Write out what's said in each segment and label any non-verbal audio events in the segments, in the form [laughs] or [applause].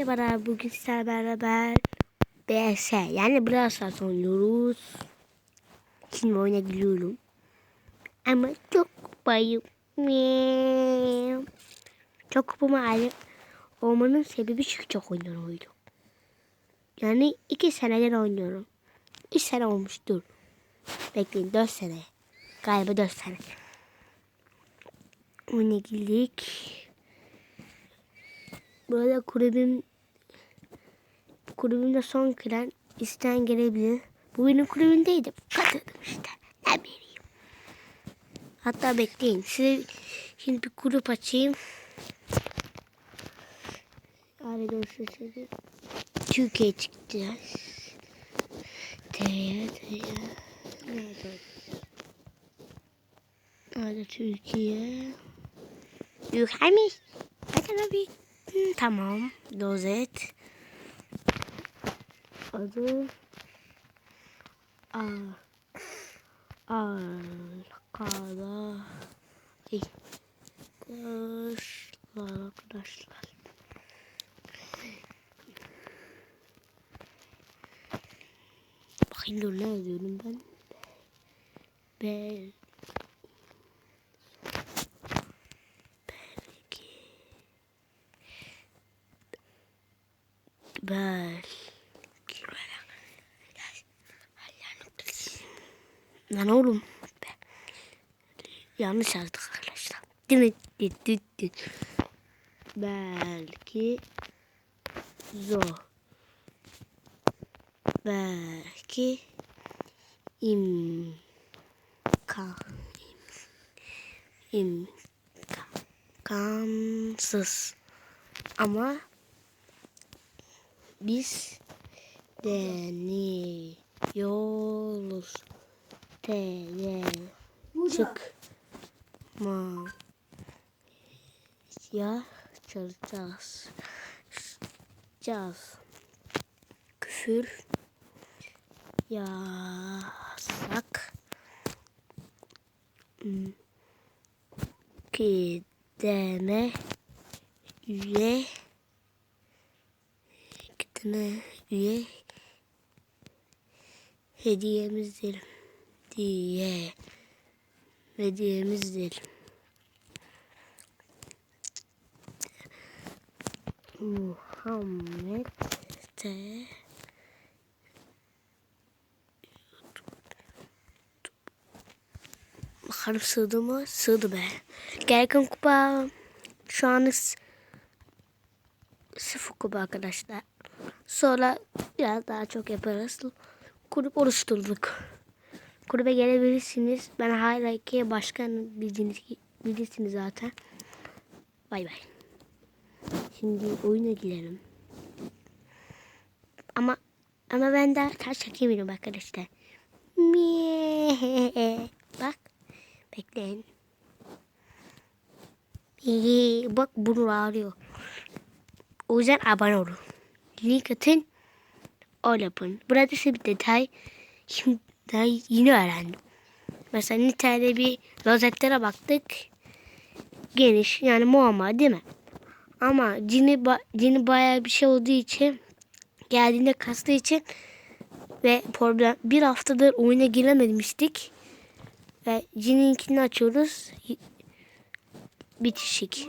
Merhabalar bugün sizlerle beraber BS yani Brawl Stars oynuyoruz. Şimdi oyuna giriyorum. Ama çok. Miau. Çok kupama ayrı olmanın sebebi çünkü çok oynuyorum oyunu. Yani iki senedir oynuyorum. Üç sene olmuştur. Bekleyin dört sene. Galiba dört sene. Oyuna girdik. Böyle kulübüm kulübümde son giren isteyen gelebilir. Bu benim kulübümdeydim. Katıldım işte. Ne bileyim. Hatta bekleyin. Size şimdi bir grup açayım. Aile dosyası. Türkiye çıktı. Teya teya. Nerede? Nerede Türkiye? Yükselmiş. Hadi abi. Tamam. Dozet. Adı. A. Arkada. Ey. Arkadaşlar. Arkadaşlar. Bakayım dur ne yazıyorum ben. Bel. Belki. Bel. Lan oğlum. Yanlış yazdık arkadaşlar. Değil mi? Belki zor. Belki imkan im, imkansız ama biz deniyoruz. Tele çıkma ya çalacağız. Caz. Küfür yasak. Hmm. Gideme üye gideme üye hediyemizdir diye hediyemizdir. Muhammed de Bakalım sığdı mı? Sığdı be. Gergin kupa şu s- sıfır kupa arkadaşlar. Sonra biraz daha çok yaparız. Kulüp oluşturduk. Kulübe gelebilirsiniz. Ben hala iki başkan bildiğiniz, bilirsiniz zaten. Bay bay. Şimdi oyuna girelim. Ama ama ben daha taş çekemiyorum arkadaşlar. [laughs] Bak. Bekleyin. [laughs] Bak bunu ağrıyor. O yüzden abone olun. Link atın. Öyle yapın. Burada size bir detay. Şimdi daha yeni öğrendim. Mesela Nitel'de bir rozetlere baktık. Geniş yani muamma değil mi? Ama cini, ba- cini bayağı bir şey olduğu için geldiğinde kastığı için ve problem bir haftadır oyuna girememiştik. Ve Jin'inkini açıyoruz. Bitişik.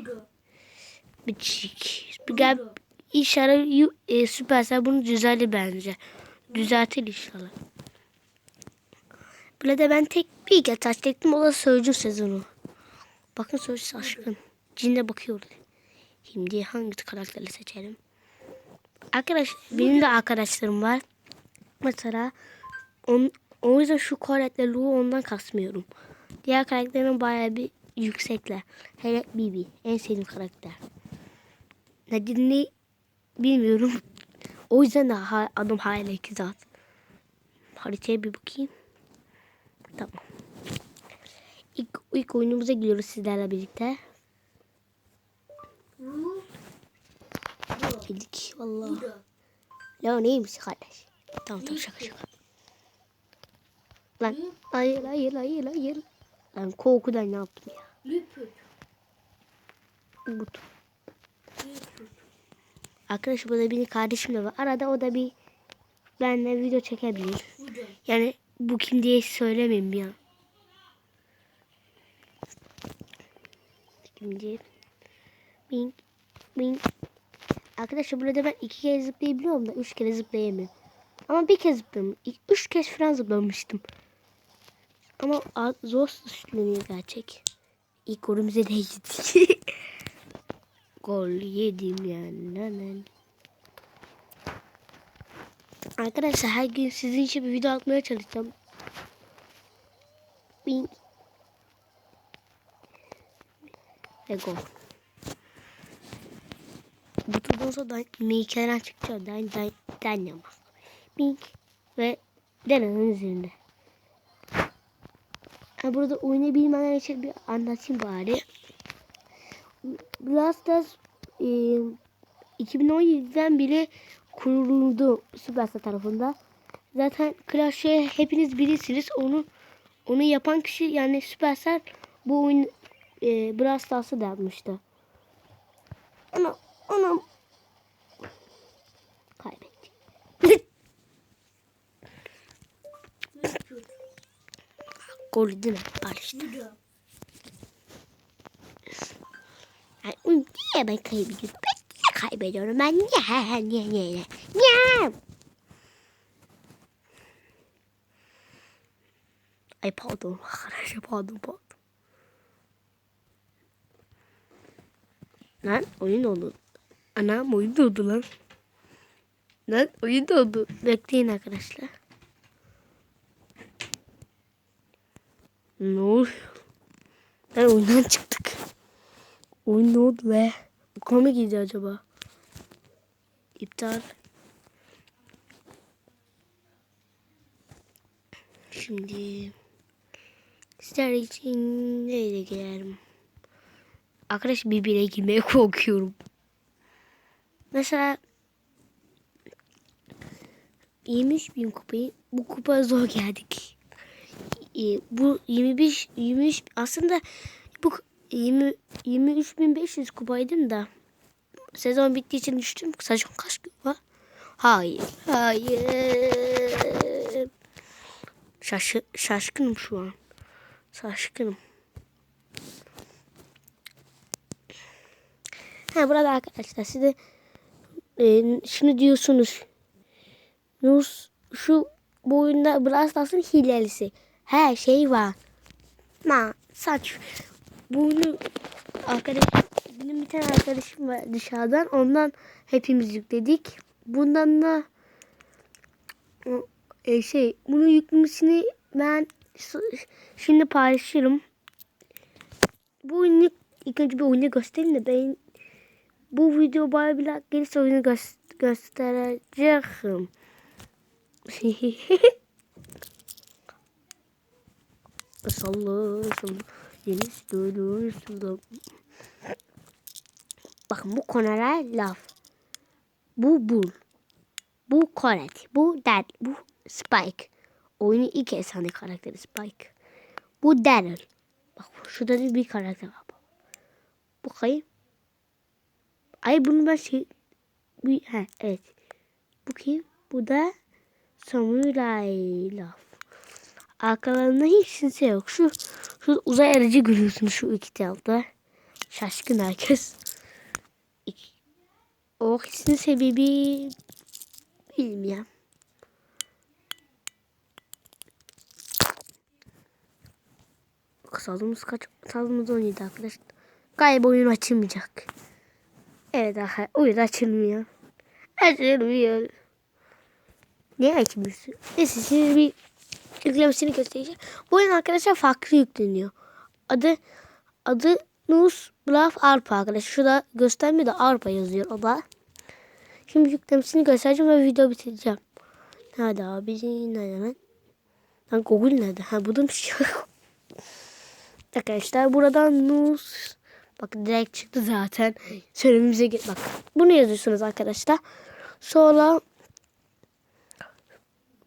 Bitişik. Gel inşallah e, Süpersel bunu düzeltir bence. Düzeltir inşallah. Böyle de ben tek bir kez taş çektim. O da Sözcü sezonu. Bakın Sözcü aşkın. Cin'de bakıyoruz. Şimdi hangi karakteri seçelim? Arkadaş, benim de arkadaşlarım var. Mesela on, o yüzden şu karakterliği ondan kasmıyorum. Diğer karakterin bayağı bir yüksekler. Hele Bibi en sevdiğim karakter. Nedenini bilmiyorum. [laughs] O yüzden de ha, adım hala iki zat. Haritaya bir bakayım. Tamam. İlk, ilk oyunumuza giriyoruz sizlerle birlikte. Girdik vallahi. Ya neymiş kardeş? Tamam tamam şaka şaka. Lan hayır hayır hayır hayır. Lan korkudan ne yaptım ya? Lüpüt. But. Arkadaşlar burada benim kardeşim de var. Arada o da bir benimle video çekebilir. Yani bu kim diye söylemeyeyim ya. Şimdi bing bing. Arkadaşlar burada ben iki kere zıplayabiliyorum da üç kere zıplayamıyorum. Ama bir kez zıpladım. Üç kez falan zıplamıştım. Ama zor suçlanıyor gerçek. İlk golümüze değdi. [laughs] Gol yedim yani. Arkadaşlar her gün sizin için bir video atmaya çalışacağım. Bing. Ve. Bu turdan sonra da Mike'den çıkacak. Dan, dan, Danyama. Bing. Ve Dena'nın üzerinde. Ha, burada oyunu bilmeyenler için bir anlatayım bari. Brawl Stars e, 2017'den beri kuruldu Superstar tarafında. Zaten Clash Royale hepiniz bilirsiniz. Onu onu yapan kişi yani Superstar bu oyun e, Brawl Stars'ı da yapmıştı. Ama ona kaybettik. Golü değil mi? Al işte. Yani, "Uy, niye ben kaybediyorum? Ben kaybediyorum? Ben niye? Niye? Niye? Niye? Ay pardon arkadaşlar pardon pardon. Lan oyun oldu. Anam oyun oldu lan. Lan oyun oldu. Bekleyin arkadaşlar. Ne oluyor? Lan oyundan çıktık. Oyun ne oldu be? Gidiyor acaba? İptal. Şimdi sizler için neyle girerim? Arkadaş birbirine girmeye korkuyorum. Mesela 23 bin kupayı bu kupa zor geldik. Ee, bu 25 23 aslında bu 20 23500 kupaydım da sezon bittiği için düştüm. Saçım kaç gün var? Hayır. Hayır. Şaşı, şaşkınım şu an. Şaşkınım. Ha burada arkadaşlar size e, şunu diyorsunuz. Nus şu bu oyunda Brawl Stars'ın hilelisi. Her şey var. Ma saç. Bunu arkadaş benim bir tane arkadaşım var dışarıdan. Ondan hepimiz yükledik. Bundan da e, şey bunu yüklemesini ben şimdi paylaşırım. Bu oyunu ilk önce bir oyunu göstereyim de ben bu video bana bir like gelirse oyunu gö- göstereceğim. [laughs] Sallı sallı deniz sallı. Bakın bu konulara laf. Bu bul. Bu Coret. Bu Dad. Bu Spike. Oyunun ilk efsane karakteri Spike. Bu Daryl. Bak şurada da bir karakter var. Bu kayıp. Ay bunu ben şey... Bir, ha, evet. Bu kim? Bu da Samurai Laf. Arkalarında hiç kimse yok. Şu, şu uzay aracı görüyorsunuz şu iki tarafta. Şaşkın herkes. O ikisinin sebebi bilmiyorum. Salımız kaç? Salımız 17 arkadaşlar. Galiba oyun açılmayacak. Evet arkadaşlar oyun açılmıyor. Açılmıyor. Niye açmıyorsun? Neyse size bir yüklemesini göstereceğim. Bu oyun arkadaşlar farklı yükleniyor. Adı adı Nus Bluff Arpa arkadaşlar. Şurada göstermiyor da Arpa yazıyor o da. Şimdi yüklemesini göstereceğim ve video bitireceğim. Nerede abi? Nerede lan? Lan Google nerede? Ha burada bir şey. Arkadaşlar buradan Nus Bak direkt çıktı zaten. Söylememize git. Bak bunu yazıyorsunuz arkadaşlar. Sonra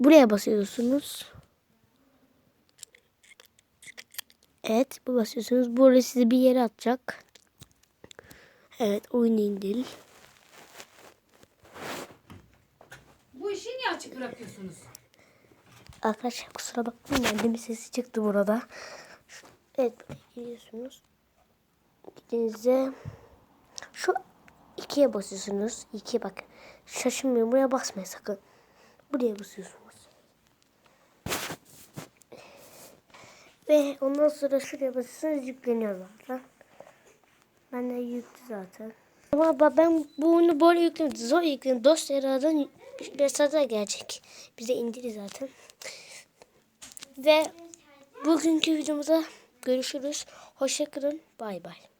buraya basıyorsunuz. Evet bu basıyorsunuz. Buraya sizi bir yere atacak. Evet oyunu indir. ışığı niye açık bırakıyorsunuz? Arkadaşlar kusura bakmayın annemin sesi çıktı burada. Evet böyle gidiyorsunuz. Gittiğinizde şu ikiye basıyorsunuz. İkiye bak. Şaşırmıyorum. Buraya basmayın sakın. Buraya basıyorsunuz. Ve ondan sonra şuraya basıyorsunuz yükleniyor zaten. Ben de yüklü zaten. Ama ben bu oyunu böyle yüklemedim. Zor yükledim. Dosyalardan mesajlar gelecek. Bize indiri zaten. Ve bugünkü videomuza görüşürüz. Hoşçakalın. Bay bay.